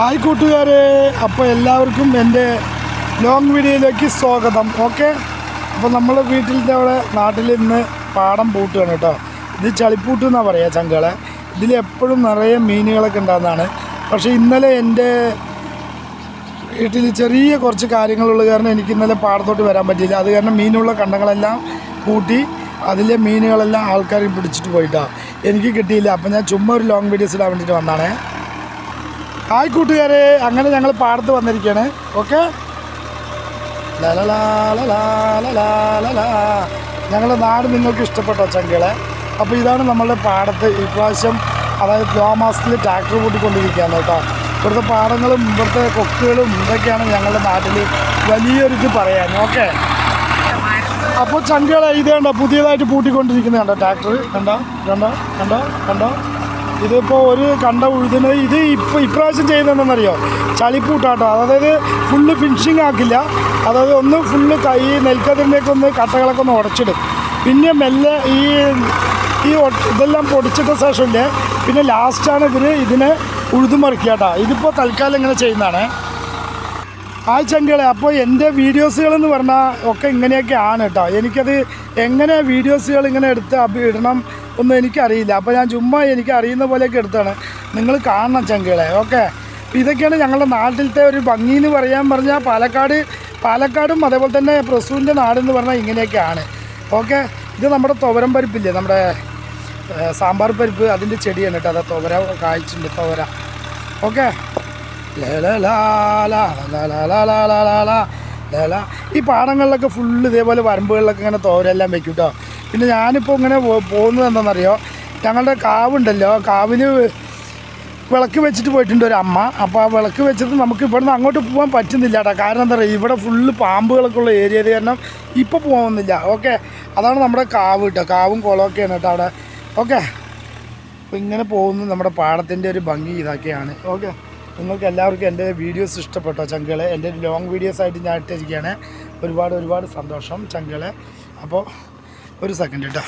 Hi കൂട്ടുകാരെ അപ്പോൾ എല്ലാവർക്കും എന്റെ ലോങ് വീഡിയോയിലേക്ക് സ്വാഗതം. ഓക്കെ അപ്പോൾ നമ്മൾ വീട്ടിലത്തെ അവിടെ നാട്ടിൽ ഇന്ന് പാടം പൂട്ടുകയാണ് കേട്ടോ. ഇത് ചളിപ്പൂട്ട് എന്നാണ് പറയുക ചങ്കളെ. ഇതിൽ എപ്പോഴും നിറയെ മീനുകളൊക്കെ ഉണ്ടാകുന്നതാണ്. പക്ഷേ ഇന്നലെ എന്റെ വീട്ടിൽ ചെറിയ കുറച്ച് കാര്യങ്ങളുള്ള കാരണം എനിക്ക് ഇന്നലെ പാടത്തോട്ട് വരാൻ പറ്റിയില്ല. അത് കാരണം മീനുള്ള കണ്ടങ്ങളെല്ലാം കൂട്ടി അതിലെ മീനുകളെല്ലാം ആൾക്കാർ പിടിച്ചിട്ട് പോയിട്ടാണ് എനിക്ക് കിട്ടിയില്ല. അപ്പോൾ ഞാൻ ചുമ്മാ ഒരു ലോങ് വീഡിയോസ് ഇടാൻ വേണ്ടിയിട്ട് വന്നാണേ ഹായ് കൂട്ടുകാരെ. അങ്ങനെ ഞങ്ങൾ പാടത്ത് വന്നിരിക്കുകയാണ് ഓക്കെ? ഞങ്ങളുടെ നാട് നിങ്ങൾക്ക് ഇഷ്ടപ്പെട്ടോ ചങ്കികളെ? അപ്പോൾ ഇതാണ് നമ്മളുടെ പാടത്ത് ഇപ്രാവശ്യം അതായത് ലോ മാസത്തിൽ ട്രാക്ടർ കൂട്ടിക്കൊണ്ടിരിക്കുകയാണ് കേട്ടോ. ഇവിടുത്തെ പാടങ്ങളും ഇവിടുത്തെ കൊക്കുകളും ഇതൊക്കെയാണ് ഞങ്ങളുടെ നാട്ടിൽ വലിയൊരു ഇത് പറയാൻ ഓക്കെ? അപ്പോൾ ചങ്കികളെ ഇത് കണ്ടോ പുതിയതായിട്ട് പൂട്ടിക്കൊണ്ടിരിക്കുന്നത് കണ്ടോ ട്രാക്ടർ കണ്ടോ? കണ്ടോ? കണ്ടോ? കണ്ടോ? ഇതിപ്പോൾ ഒരു കണ്ട ഉഴുതിന് ഇത് ഇപ്പോൾ ഇപ്രാവശ്യം ചെയ്യുന്നതെന്നറിയോ ചളിപ്പൂട്ടാട്ടോ. അതായത് ഫുള്ള് ഫിനിഷിങ് ആക്കില്ല. അതായത് ഒന്ന് ഫുള്ള് കൈ നെൽക്കതിന്റെയൊക്കെ ഒന്ന് കട്ടകളൊക്കെ ഒന്ന് ഉടച്ചിടും. പിന്നെ മെല്ലെ ഈ ഈ ഇതെല്ലാം പൊടിച്ചിട്ട ശേഷമില്ലേ പിന്നെ ലാസ്റ്റാണ് ഇവർ ഇതിനെ ഉഴുതുമറിക്കുക കേട്ടോ. ഇതിപ്പോൾ തൽക്കാലം ഇങ്ങനെ ചെയ്യുന്നതാണ്. ആ ചങ്കളെ അപ്പോൾ എന്റെ വീഡിയോസുകൾ എന്ന് പറഞ്ഞാൽ ഒക്കെ ഇങ്ങനെയൊക്കെ ആണ് കേട്ടോ എനിക്കത് എങ്ങനെ വീഡിയോസുകൾ ഇങ്ങനെ എടുത്ത് ഇടണം ഒന്നും എനിക്കറിയില്ല. അപ്പോൾ ഞാൻ ചുമ്മാ എനിക്ക് അറിയുന്ന പോലെയൊക്കെ എടുത്താണ്. നിങ്ങൾ കാണണം ചങ്കളെ ഓക്കെ? ഇതൊക്കെയാണ് ഞങ്ങളുടെ നാട്ടിലത്തെ ഒരു ഭംഗി എന്ന് പറയാൻ പറഞ്ഞാൽ പാലക്കാട് പാലക്കാടും അതേപോലെ തന്നെ പ്രസൂവിന്റെ നാടെന്ന് പറഞ്ഞാൽ ഇങ്ങനെയൊക്കെയാണ് ഓക്കെ? ഇത് നമ്മുടെ തുവരം പരിപ്പില്ലേ? നമ്മുടെ സാമ്പാർ പരിപ്പ് അതിന്റെ ചെടിയാണ് കേട്ടോ അതാ തുവര കായ്ച്ചിട്ടുണ്ട് തുവര. ഓക്കെ? ഈ പാടങ്ങളിലൊക്കെ ഫുള്ള് ഇതേപോലെ വരമ്പുകളിലൊക്കെ ഇങ്ങനെ തോരെല്ലാം വെക്കും കേട്ടോ പിന്നെ ഞാനിപ്പോൾ ഇങ്ങനെ പോകുന്നത് എന്താണെന്നറിയോ ഞങ്ങളുടെ കാവുണ്ടല്ലോ കാവിന് വിളക്ക് വെച്ചിട്ട് പോയിട്ടുണ്ട് ഒരു അമ്മ അപ്പോൾ ആ വിളക്ക് വെച്ചിട്ട് നമുക്ക് ഇവിടെ നിന്ന് അങ്ങോട്ട് പോകാൻ പറ്റുന്നില്ല കേട്ടോ കാരണം എന്താ പറയുക ഇവിടെ ഫുള്ള് പാമ്പുകളൊക്കെ ഉള്ള ഏരിയ കാരണം ഇപ്പോൾ പോകുന്നില്ല ഓക്കെ അതാണ് നമ്മുടെ കാവ് കേട്ടോ കാവും കുളമൊക്കെയാണ് കേട്ടോ അവിടെ ഓക്കെ അപ്പോൾ ഇങ്ങനെ പോകുന്നത് നമ്മുടെ പാടത്തിന്റെ ഒരു ഭംഗി ഇതൊക്കെയാണ് ഓക്കെ നിങ്ങൾക്ക് എല്ലാവർക്കും എന്റെ വീഡിയോസ് ഇഷ്ടപ്പെട്ടോ ചങ്കളെ? എന്റെ ലോങ് വീഡിയോസ് ആയിട്ട് ഞാൻ ഇട്ടിരിക്കുകയാണ്. ഒരുപാട് ഒരുപാട് സന്തോഷം ചങ്കളെ. അപ്പോൾ ഒരു സെക്കൻഡ് കേട്ടോ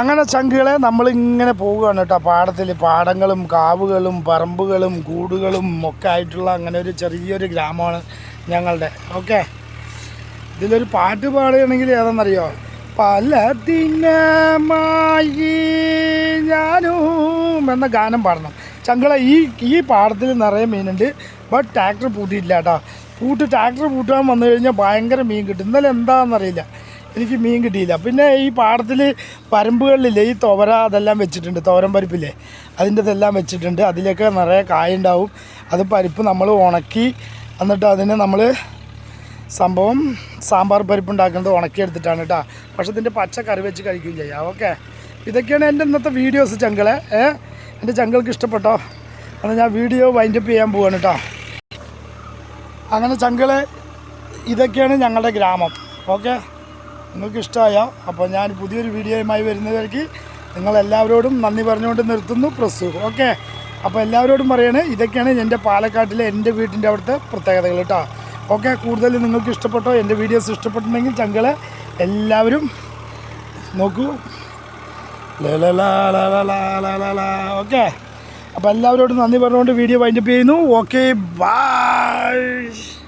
അങ്ങനെ ചങ്കുകളെ നമ്മളിങ്ങനെ പോവുകയാണ് കേട്ടോ. പാടത്തിൽ പാടങ്ങളും കാവുകളും പറമ്പുകളും കൂടുകളും ഒക്കെ ആയിട്ടുള്ള അങ്ങനെ ഒരു ചെറിയൊരു ഗ്രാമമാണ് ഞങ്ങളുടെ. ഓക്കെ ഇതിലൊരു പാട്ട് പാടുകയാണെങ്കിൽ ഏതാണെന്നറിയോ? പല ദിനമായി ഞാനും എന്ന ഗാനം പാടണം. ചങ്കള ഈ ഈ പാടത്തിൽ നിറയെ മീനുണ്ട്. ബട്ട് ട്രാക്ടർ പൂട്ടിയിട്ടില്ല കേട്ടോ. പൂട്ട് ട്രാക്ടർ പൂട്ടാൻ വന്നു കഴിഞ്ഞാൽ ഭയങ്കര മീൻ കിട്ടും. ഇന്നലെ എന്താണെന്നറിയില്ല എനിക്ക് മീൻ കിട്ടിയില്ല. പിന്നെ ഈ പാടത്തിൽ പരമ്പുകളിലില്ലേ ഈ തുവര അതെല്ലാം വെച്ചിട്ടുണ്ട്. തോരൻ പരിപ്പില്ലേ അതിന്റെ ഇതെല്ലാം വെച്ചിട്ടുണ്ട്. അതിലൊക്കെ നിറയെ കായുണ്ടാവും അത് പരിപ്പ് നമ്മൾ ഉണക്കി എന്നിട്ട് അതിനെ നമ്മൾ സംഭവം സാമ്പാർ പരിപ്പ് ഉണ്ടാക്കുന്നത് ഉണക്കിയെടുത്തിട്ടാണ് കേട്ടോ. പക്ഷെ ഇതിന്റെ പച്ച കറി വെച്ച് കഴിക്കുകയും ചെയ്യാം. ഓക്കെ? ഇതൊക്കെയാണ് എന്റെ ഇന്നത്തെ വീഡിയോസ് ചങ്കളെ. ഏ? എന്റെ ചങ്കൾക്ക് ഇഷ്ടപ്പെട്ടോ? അത് ഞാൻ വീഡിയോ വൈൻഡപ്പ് ചെയ്യാൻ പോവാണ് കേട്ടോ അങ്ങനെ ചങ്കളെ ഇതൊക്കെയാണ് ഞങ്ങളുടെ ഗ്രാമം. ഓക്കെ നിങ്ങൾക്ക് ഇഷ്ടമായോ? അപ്പോൾ ഞാൻ പുതിയൊരു വീഡിയോയുമായി വരുന്നവർക്ക് നിങ്ങളെല്ലാവരോടും നന്ദി പറഞ്ഞുകൊണ്ട് നിർത്തുന്നു പ്രസ്സു ഓക്കെ അപ്പോൾ എല്ലാവരോടും പറയണേ ഇതൊക്കെയാണ് എന്റെ പാലക്കാട്ടിലെ എന്റെ വീട്ടിന്റെ അവിടുത്തെ പ്രത്യേകതകൾ കേട്ടോ ഓക്കെ കൂടുതൽ നിങ്ങൾക്ക് ഇഷ്ടപ്പെട്ടോ? എന്റെ വീഡിയോസ് ഇഷ്ടപ്പെട്ടിട്ടുണ്ടെങ്കിൽ ചങ്കളെ എല്ലാവരും നോക്കൂ. ഓക്കെ. അപ്പോൾ എല്ലാവരോടും നന്ദി പറഞ്ഞുകൊണ്ട് വീഡിയോ വൈൻഡപ്പ് ചെയ്യുന്നു. Okay bye.